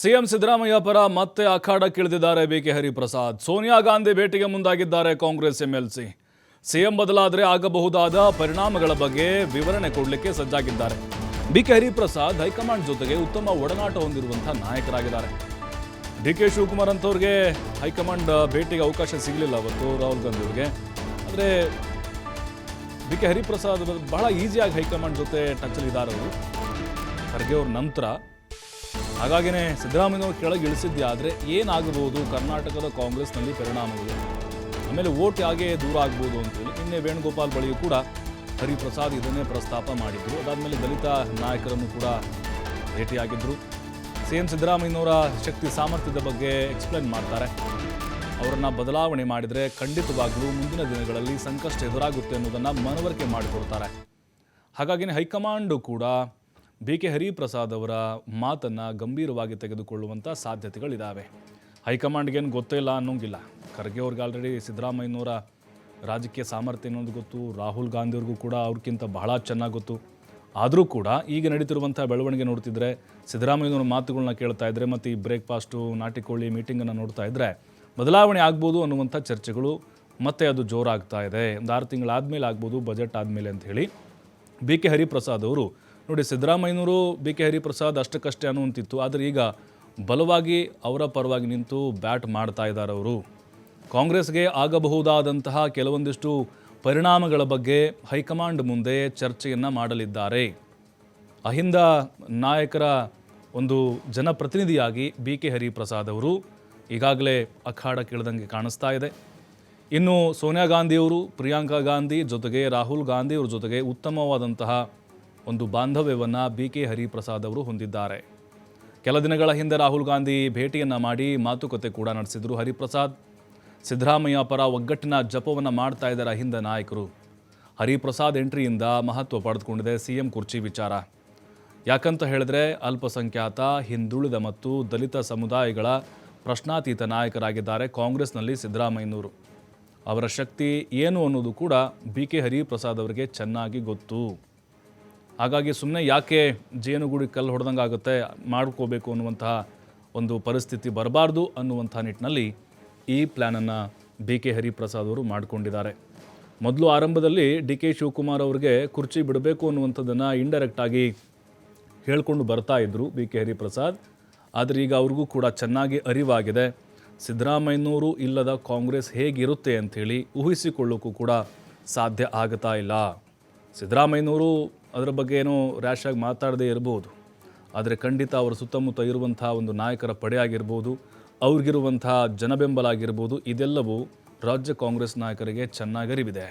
CM Siddaramaiah ಪರ ಮತ್ತೆ ಅಖಾಡಕ್ಕಿಳಿದಿದ್ದಾರೆ ಬಿಕೆ ಹರಿಪ್ರಸಾದ್. ಸೋನಿಯಾ ಗಾಂಧಿ ಭೇಟಿಗೆ ಮುಂದಾಗಿದ್ದಾರೆ ಕಾಂಗ್ರೆಸ್ ಎಂಎಲ್ಸಿ ಸಿಎಂ ಬದಲಾದರೆ ಆಗಬಹುದಾದ ಪರಿಣಾಮಗಳ ಬಗ್ಗೆ ವಿವರಣೆ ಕೊಡಲಿಕ್ಕೆ ಸಜ್ಜಾಗಿದ್ದಾರೆ. ಬಿ ಕೆ ಹರಿಪ್ರಸಾದ್ ಹೈಕಮಾಂಡ್ ಜೊತೆಗೆ ಉತ್ತಮ ಒಡನಾಟ ಹೊಂದಿರುವಂತಹ ನಾಯಕರಾಗಿದ್ದಾರೆ. ಡಿ ಕೆ ಶಿವಕುಮಾರ್ ಅಂತವ್ರಿಗೆ ಹೈಕಮಾಂಡ್ ಭೇಟಿಗೆ ಅವಕಾಶ ಸಿಗಲಿಲ್ಲ ಅವತ್ತು ರಾಹುಲ್ ಗಾಂಧಿ ಅವರಿಗೆ. ಆದರೆ ಬಿ ಕೆ ಹರಿಪ್ರಸಾದ್ ಬಹಳ ಈಸಿಯಾಗಿ ಹೈಕಮಾಂಡ್ ಜೊತೆ ಟಚಲ್ಲಿದ್ದಾರೆ ಅವರು. ಖರ್ಗೆ ಅವ್ರ ನಂತರ ಹಾಗಾಗಿನೇ ಸಿದ್ದರಾಮಯ್ಯನವರು ಕೆಳಗೆ ಇಳಿಸಿದ್ದೆ ಆದರೆ ಏನಾಗಬಹುದು? ಕರ್ನಾಟಕದ ಕಾಂಗ್ರೆಸ್ನಲ್ಲಿ ಪರಿಣಾಮಗಳು. ಆಮೇಲೆ ಓಟ್ ಹಾಗೆ ದೂರ ಆಗ್ಬೋದು ಅಂತೇಳಿ ನಿನ್ನೆ ವೇಣುಗೋಪಾಲ್ ಬಳಿಯೂ ಕೂಡ ಹರಿಪ್ರಸಾದ್ ಇದನ್ನೇ ಪ್ರಸ್ತಾಪ ಮಾಡಿದ್ರು. ಅದಾದಮೇಲೆ ದಲಿತ ನಾಯಕರನ್ನು ಕೂಡ ಭೇಟಿಯಾಗಿದ್ದರು ಸಿ ಎಂ ಸಿದ್ದರಾಮಯ್ಯನವರ ಶಕ್ತಿ ಸಾಮರ್ಥ್ಯದ ಬಗ್ಗೆ ಎಕ್ಸ್ಪ್ಲೇನ್ ಮಾಡ್ತಾರೆ. ಅವರನ್ನು ಬದಲಾವಣೆ ಮಾಡಿದರೆ ಖಂಡಿತವಾಗ್ಲೂ ಮುಂದಿನ ದಿನಗಳಲ್ಲಿ ಸಂಕಷ್ಟ ಎದುರಾಗುತ್ತೆ ಅನ್ನೋದನ್ನು ಮನವರಿಕೆ ಮಾಡಿಕೊಡ್ತಾರೆ. ಹಾಗಾಗಿನೇ ಹೈಕಮಾಂಡು ಕೂಡ ಬಿ ಕೆ ಹರಿಪ್ರಸಾದ್ ಅವರ ಮಾತನ್ನು ಗಂಭೀರವಾಗಿ ತೆಗೆದುಕೊಳ್ಳುವಂಥ ಸಾಧ್ಯತೆಗಳಿದ್ದಾವೆ ಹೈಕಮಾಂಡ್ಗೇನು ಗೊತ್ತೇ ಇಲ್ಲ ಅನ್ನೋಂಗಿಲ್ಲ. ಖರ್ಗೆ ಅವ್ರಿಗೆ ಆಲ್ರೆಡಿ ಸಿದ್ದರಾಮಯ್ಯನವರ ರಾಜಕೀಯ ಸಾಮರ್ಥ್ಯ ಅನ್ನೋದು ಗೊತ್ತು, ರಾಹುಲ್ ಗಾಂಧಿಯವ್ರಿಗೂ ಕೂಡ ಅವ್ರಿಗಿಂತ ಬಹಳ ಚೆನ್ನಾಗಿ ಗೊತ್ತು. ಆದರೂ ಕೂಡ ಈಗ ನಡೀತಿರುವಂಥ ಬೆಳವಣಿಗೆ ನೋಡ್ತಿದ್ರೆ, ಸಿದ್ದರಾಮಯ್ಯನವ್ರ ಮಾತುಗಳನ್ನ ಕೇಳ್ತಾ ಇದ್ದರೆ ಮತ್ತು ಈ ಬ್ರೇಕ್ಫಾಸ್ಟು ನಾಟಿಕೊಳ್ಳಿ ಮೀಟಿಂಗನ್ನು ನೋಡ್ತಾ ಇದ್ದರೆ ಬದಲಾವಣೆ ಆಗ್ಬೋದು ಅನ್ನುವಂಥ ಚರ್ಚೆಗಳು ಮತ್ತೆ ಅದು ಜೋರಾಗ್ತಾ ಇದೆ. ಒಂದು ಆರು ತಿಂಗಳಾದಮೇಲೆ ಆಗ್ಬೋದು, ಬಜೆಟ್ ಆದಮೇಲೆ ಅಂತ ಹೇಳಿ ಬಿ ಕೆ ಹರಿಪ್ರಸಾದ್ ಅವರು ನೋಡಿ, ಸಿದ್ದರಾಮಯ್ಯನವರು ಬಿ ಕೆ ಹರಿಪ್ರಸಾದ್ ಅಷ್ಟಕ್ಕಷ್ಟೇ ಅನ್ನುವಂತಿತ್ತು. ಆದರೆ ಈಗ ಬಲವಾಗಿ ಅವರ ಪರವಾಗಿ ನಿಂತು ಬ್ಯಾಟ್ ಮಾಡ್ತಾ ಇದ್ದಾರೆ ಅವರು. ಕಾಂಗ್ರೆಸ್ಗೆ ಆಗಬಹುದಾದಂತಹ ಕೆಲವೊಂದಿಷ್ಟು ಪರಿಣಾಮಗಳ ಬಗ್ಗೆ ಹೈಕಮಾಂಡ್ ಮುಂದೆ ಚರ್ಚೆಯನ್ನು ಮಾಡಲಿದ್ದಾರೆ. ಅಹಿಂದ ನಾಯಕರ ಒಂದು ಜನಪ್ರತಿನಿಧಿಯಾಗಿ ಬಿ ಕೆ ಹರಿಪ್ರಸಾದ್ ಅವರು ಈಗಾಗಲೇ ಅಖಾಡ ಕೇಳಿದಂಗೆ ಕಾಣಿಸ್ತಾ ಇದೆ. ಇನ್ನು ಸೋನಿಯಾ ಗಾಂಧಿಯವರು, ಪ್ರಿಯಾಂಕಾ ಗಾಂಧಿ ಜೊತೆಗೆ ರಾಹುಲ್ ಗಾಂಧಿ ಅವ್ರ ಜೊತೆಗೆ ಉತ್ತಮವಾದಂತಹ ಒಂದು ಬಾಂಧವ್ಯವನ್ನು ಬಿ ಕೆ ಹರಿಪ್ರಸಾದ್ ಅವರು ಹೊಂದಿದ್ದಾರೆ. ಕೆಲ ದಿನಗಳ ಹಿಂದೆ ರಾಹುಲ್ ಗಾಂಧಿ ಭೇಟಿಯನ್ನು ಮಾಡಿ ಮಾತುಕತೆ ಕೂಡ ನಡೆಸಿದರು ಹರಿಪ್ರಸಾದ್. ಸಿದ್ದರಾಮಯ್ಯ ಪರ ಒಗ್ಗಟ್ಟಿನ ಜಪವನ್ನು ಮಾಡ್ತಾ ಇದ್ದಾರೆ ಹಿಂದೆ ನಾಯಕರು. ಹರಿಪ್ರಸಾದ್ ಎಂಟ್ರಿಯಿಂದ ಮಹತ್ವ ಪಡೆದುಕೊಂಡಿದೆ ಸಿ ಎಂ ಕುರ್ಚಿ ವಿಚಾರ. ಯಾಕಂತ ಹೇಳಿದ್ರೆ ಅಲ್ಪಸಂಖ್ಯಾತ, ಹಿಂದುಳಿದ ಮತ್ತು ದಲಿತ ಸಮುದಾಯಗಳ ಪ್ರಶ್ನಾತೀತ ನಾಯಕರಾಗಿದ್ದಾರೆ ಕಾಂಗ್ರೆಸ್ನಲ್ಲಿ ಸಿದ್ದರಾಮಯ್ಯನವರು. ಅವರ ಶಕ್ತಿ ಏನು ಅನ್ನೋದು ಕೂಡ ಬಿ ಕೆ ಹರಿಪ್ರಸಾದ್ ಅವರಿಗೆ ಚೆನ್ನಾಗಿ ಗೊತ್ತು. ಹಾಗಾಗಿ ಸುಮ್ಮನೆ ಯಾಕೆ ಜೇನುಗೂಡಿ ಕಲ್ಲು ಹೊಡೆದಂಗೆ ಆಗುತ್ತೆ ಮಾಡ್ಕೋಬೇಕು ಅನ್ನುವಂತಹ ಒಂದು ಪರಿಸ್ಥಿತಿ ಬರಬಾರ್ದು ಅನ್ನುವಂಥ ನಿಟ್ಟಿನಲ್ಲಿ ಈ ಪ್ಲ್ಯಾನನ್ನು ಬಿ ಕೆ ಹರಿಪ್ರಸಾದ್ ಅವರು ಮಾಡಿಕೊಂಡಿದ್ದಾರೆ. ಮೊದಲು ಆರಂಭದಲ್ಲಿ ಡಿ ಕೆ ಶಿವಕುಮಾರ್ ಅವರಿಗೆ ಕುರ್ಚಿ ಬಿಡಬೇಕು ಅನ್ನುವಂಥದ್ದನ್ನು ಇಂಡೈರೆಕ್ಟಾಗಿ ಹೇಳ್ಕೊಂಡು ಬರ್ತಾ ಇದ್ದರು ಬಿ ಕೆ ಹರಿಪ್ರಸಾದ್. ಆದರೆ ಈಗ ಅವ್ರಿಗೂ ಕೂಡ ಚೆನ್ನಾಗಿ ಅರಿವಾಗಿದೆ. ಸಿದ್ದರಾಮಯ್ಯನವರು ಇಲ್ಲದ ಕಾಂಗ್ರೆಸ್ ಹೇಗಿರುತ್ತೆ ಅಂಥೇಳಿ ಊಹಿಸಿಕೊಳ್ಳೋಕ್ಕೂ ಕೂಡ ಸಾಧ್ಯ ಆಗ್ತಾ ಇಲ್ಲ. ಸಿದ್ದರಾಮಯ್ಯನವರು ಅದರ ಬಗ್ಗೆ ಏನೋ ರ್ಯಾಶ್ ಆಗಿ ಮಾತಾಡದೇ ಇರಬಹುದು ಆದರೆ ಖಂಡಿತ ಅವರ ಸುತ್ತಮುತ್ತ ಇರುವಂತಹ ಒಂದು ನಾಯಕರ ಪಡೆ ಆಗಿರ್ಬೋದು ಅವ್ರಿಗಿರುವಂತಹ ಜನಬೆಂಬಲ ಆಗಿರ್ಬೋದು ಇದೆಲ್ಲವೂ ರಾಜ್ಯ ಕಾಂಗ್ರೆಸ್ ನಾಯಕರಿಗೆ ಚೆನ್ನಾಗಿ ಅರಿವಿದೆ.